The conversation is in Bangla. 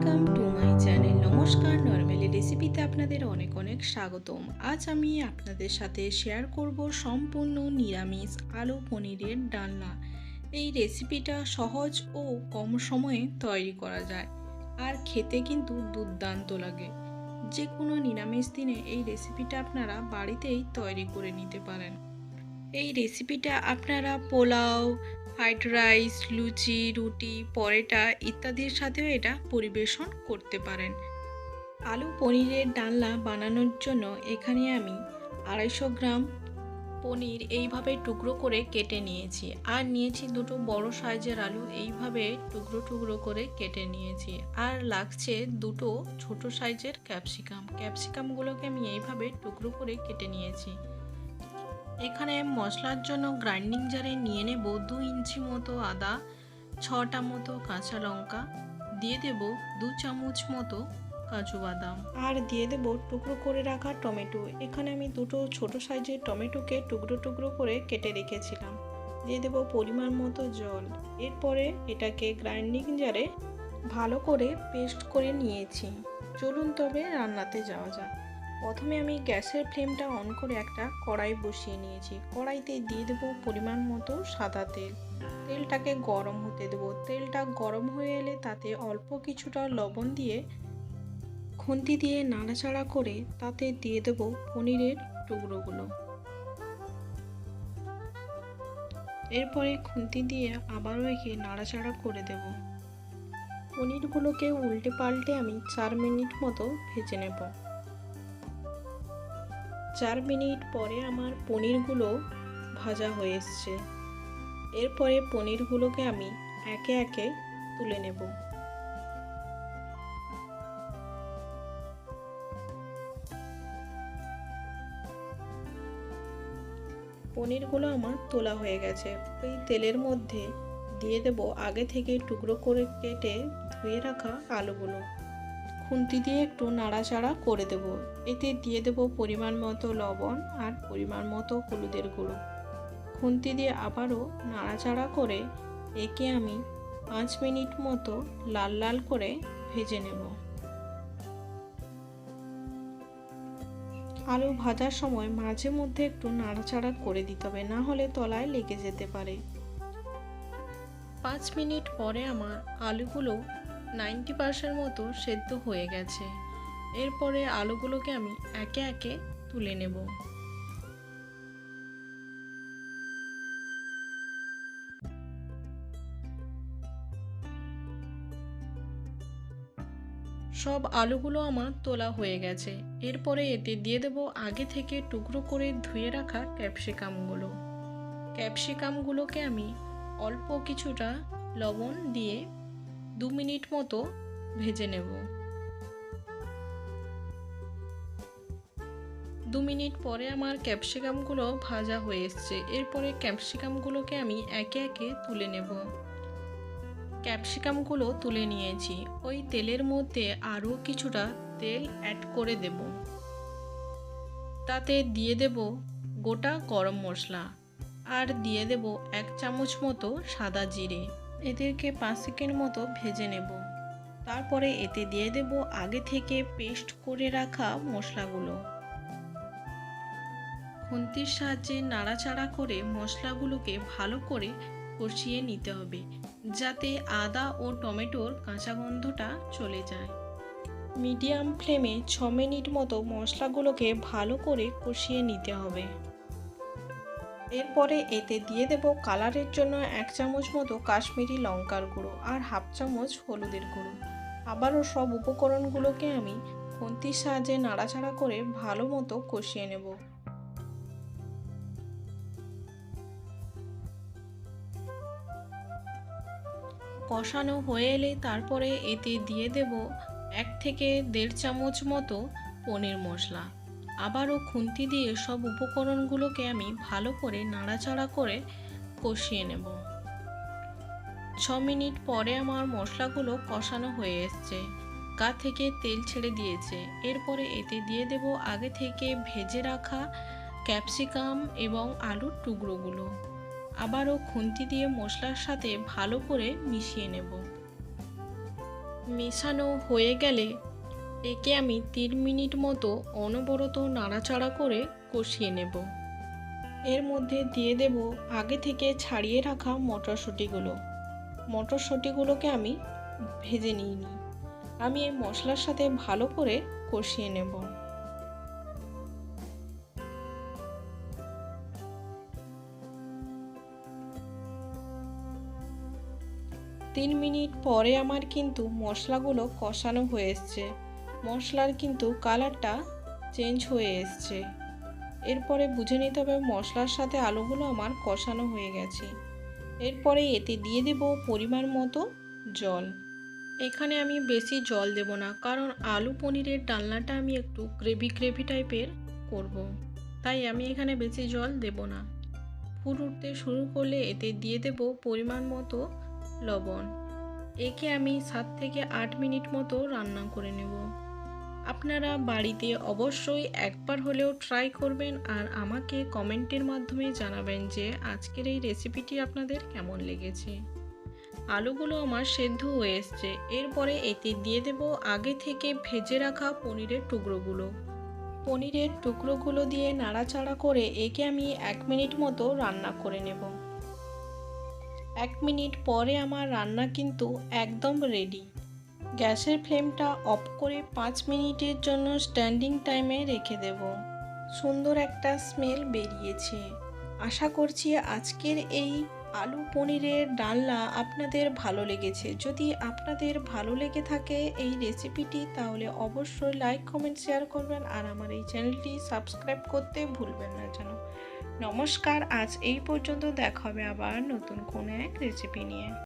Welcome to my channel. নমস্কার, নর্মালি রেসিপিতে আপনাদের অনেক অনেক স্বাগতম। আজ আমি আপনাদের সাথে শেয়ার করব সম্পূর্ণ নিরামিষ আলু পনিরের ডালনা। এই রেসিপিটা সহজ ও কম সময়ে তৈরি করা যায় আর খেতে কিন্তু দুর্দান্ত লাগে। যে কোনো নিরামিষ দিনে এই রেসিপিটা আপনারা বাড়িতেই তৈরি করে নিতে পারেন। এই রেসিপিটা আপনারা পোলাও ফ্রাইড রাইস লুচি, রুটি, পরোটা ইত্যাদির সাথেও এটা পরিবেশন করতে পারেন। আলু পনিরের ডালনা বানানোর জন্য এখানে আমি আড়াইশো গ্রাম পনির এইভাবে টুকরো করে কেটে নিয়েছি। আর নিয়েছি দুটো বড় সাইজের আলু এইভাবে টুকরো টুকরো করে কেটে নিয়েছি। আর লাগছে দুটো ছোট সাইজের ক্যাপসিকাম। ক্যাপসিকামগুলোকে আমি এইভাবে টুকরো করে কেটে নিয়েছি। এখানে মশলার জন্য গ্রাইন্ডিং জারে নিয়ে নেব দু ইঞ্চি মতো আদা, ছটা মতো কাঁচা লঙ্কা, দিয়ে দেব দু চামচ মতো কাজু বাদাম। আর দিয়ে দেব টুকরো করে রাখা টমেটো। এখানে আমি দুটো ছোট সাইজের টমেটোকে টুকরো টুকরো করে কেটে রেখেছিলাম। দিয়ে দেব পরিমাণ মতো জল। এরপরে এটাকে গ্রাইন্ডিং জারে ভালো করে পেস্ট করে নিয়েছি। চলুন তবে রান্নাতে যাওয়া যাক। প্রথমে আমি গ্যাসের ফ্লেমটা অন করে একটা কড়াই বসিয়ে নিয়েছি। কড়াইতে দিয়ে দেবো পরিমাণ মতো সাদা তেল। তেলটাকে গরম হতে দেবো। তেলটা গরম হয়ে এলে তাতে অল্প কিছুটা লবণ দিয়ে খুন্তি দিয়ে নাড়াচাড়া করে তাতে দিয়ে দেবো পনিরের টুকরোগুলো। এরপরে খুন্তি দিয়ে আবারও একে নাড়াচাড়া করে দেব। পনিরগুলোকে উল্টে পাল্টে আমি চার মিনিট মতো ভেজে নেব। চার মিনিট পরে আমার পনিরগুলো ভাজা হয়ে এসছে। এরপরে পনিরগুলোকে আমি একে একে তুলে নেব। পনিরগুলো আমার তোলা হয়ে গেছে। ওই তেলের মধ্যে দিয়ে দেব আগে থেকে টুকরো করে কেটে ধুয়ে রাখা আলুগুলো। খুন্তি দিয়ে একটু নাড়াচাড়া করে দেব। এতে দিয়ে দেব পরিমাণ মতো লবণ আর পরিমাণ মতো হলুদের গুঁড়ো। খুন্তি দিয়ে আবারও নাড়াচাড়া করে একে আমি পাঁচ মিনিট মতো লাল লাল করে ভেজে নেব। আলু ভাজার সময় মাঝে মধ্যে একটু নাড়াচাড়া করে দিতে হবে, না হলে তলায় লেগে যেতে পারে। পাঁচ মিনিট পরে আমার আলুগুলো নাইনটি পার্সেন্ট মতো সেদ্ধ হয়ে গেছে। এরপরে আলুগুলোকে আমি একে একে তুলে নেব। সব আলুগুলো আমার তোলা হয়ে গেছে। এরপরে এতে দিয়ে দেব আগে থেকে টুকরো করে ধুয়ে রাখা ক্যাপসিকামগুলো। ক্যাপসিকামগুলোকে আমি অল্প কিছুটা লবণ দিয়ে দু মিনিট মতো ভেজে নেব। দু মিনিট পরে আমার ক্যাপসিকামগুলো ভাজা হয়ে এসছে। এরপরে ক্যাপসিকামগুলোকে আমি একে একে তুলে নেব। ক্যাপসিকামগুলো তুলে নিয়েছি। ওই তেলের মধ্যে আরও কিছুটা তেল অ্যাড করে দেব। তাতে দিয়ে দেব গোটা গরম মশলা। আর দিয়ে দেব এক চামচ মতো সাদা জিরে। এদেরকে পাঁচ সেকেন্ড মতো ভেজে নেব। তারপরে এতে দিয়ে দেব আগে থেকে পেস্ট করে রাখা মশলাগুলো। খুন্তির সাহায্যে নাড়াচাড়া করে মশলাগুলোকে ভালো করে কষিয়ে নিতে হবে, যাতে আদা ও টমেটোর কাঁচা গন্ধটা চলে যায়। মিডিয়াম ফ্লেমে ছ মিনিট মতো মশলাগুলোকে ভালো করে কষিয়ে নিতে হবে। এরপরে এতে দিয়ে দেব কালারের জন্য এক চামচ মতো কাশ্মীরি লঙ্কার গুঁড়ো আর হাফ চামচ হলুদের গুঁড়ো। আবারও সব উপকরণগুলোকে আমি খুন্তির সাহায্যে নাড়াচাড়া করে ভালো মতো কষিয়ে নেব। কষানো হয়ে এলে তারপরে এতে দিয়ে দেব এক থেকে দেড় চামচ মতো পনির মশলা। আবারও খুন্তি দিয়ে সব উপকরণগুলোকে আমি ভালো করে নাড়াচাড়া করে কষিয়ে নেব। ছ মিনিট পরে আমার মশলাগুলো কষানো হয়ে এসছে। গা থেকে তেল ছেড়ে দিয়েছে। এরপরে এতে দিয়ে দেব আগে থেকে ভেজে রাখা ক্যাপসিকাম এবং আলুর টুকরোগুলো। আবারও খুন্তি দিয়ে মশলার সাথে ভালো করে মিশিয়ে নেব। মেশানো হয়ে গেলে একে আমি তিন মিনিট মতো অনবরত নাড়াচাড়া করে কষিয়ে নেব। এর মধ্যে দিয়ে দেব আগে থেকে ছাড়িয়ে রাখা মটরশুঁটিগুলো। মটরশুঁটিগুলোকে আমি ভেজে নিইনি। আমি এই মশলার সাথে ভালো করে কষিয়ে নেব। তিন মিনিট পরে আমার কিন্তু মশলাগুলো কষানো হয়ে এসছে। মশলার কিন্তু কালারটা চেঞ্জ হয়ে এসছে। এরপরে বুঝে নিতে হবে মশলার সাথে আলুগুলো আমার কষানো হয়ে গেছে। এরপরে এতে দিয়ে দেব পরিমাণ মতো জল। এখানে আমি বেশি জল দেব না, কারণ আলু পনিরের ডালনাটা আমি একটু গ্রেভি গ্রেভি টাইপের করব। তাই আমি এখানে বেশি জল দেব না। ফুল উঠতে শুরু করলে এতে দিয়ে দেব পরিমাণ মতো লবণ। একে আমি সাত থেকে আট মিনিট মতো রান্না করে নেব। আপনারা বাড়িতে অবশ্যই একবার হলেও ট্রাই করবেন আর আমাকে কমেন্টের মাধ্যমে জানাবেন যে আজকের এই রেসিপিটি আপনাদের কেমন লেগেছে। আলুগুলো আমার সেদ্ধ হয়ে এসছে। এরপরে এতে দিয়ে দেব আগে থেকে ভেজে রাখা পনিরের টুকরোগুলো। পনিরের টুকরোগুলো দিয়ে নাড়াচাড়া করে একে আমি এক মিনিট মতো রান্না করে নেব। এক মিনিট পরে আমার রান্না কিন্তু একদম রেডি গ্যাসের ফ্লেমটা অফ করে পাঁচ মিনিটের জন্য স্ট্যান্ডিং টাইমে রেখে দেব। সুন্দর একটা স্মেল বেরিয়েছে। আশা করছি আজকের এই আলু পনিরের ডালনা আপনাদের ভালো লেগেছে। যদি আপনাদের ভালো লেগে থাকে এই রেসিপিটি, তাহলে অবশ্যই লাইক, কমেন্ট, শেয়ার করবেন আর আমার এই চ্যানেলটি সাবস্ক্রাইব করতে ভুলবেন না যেন। নমস্কার, আজ এই পর্যন্ত দেখা হবে আবার নতুন কোনো এক রেসিপি নিয়ে।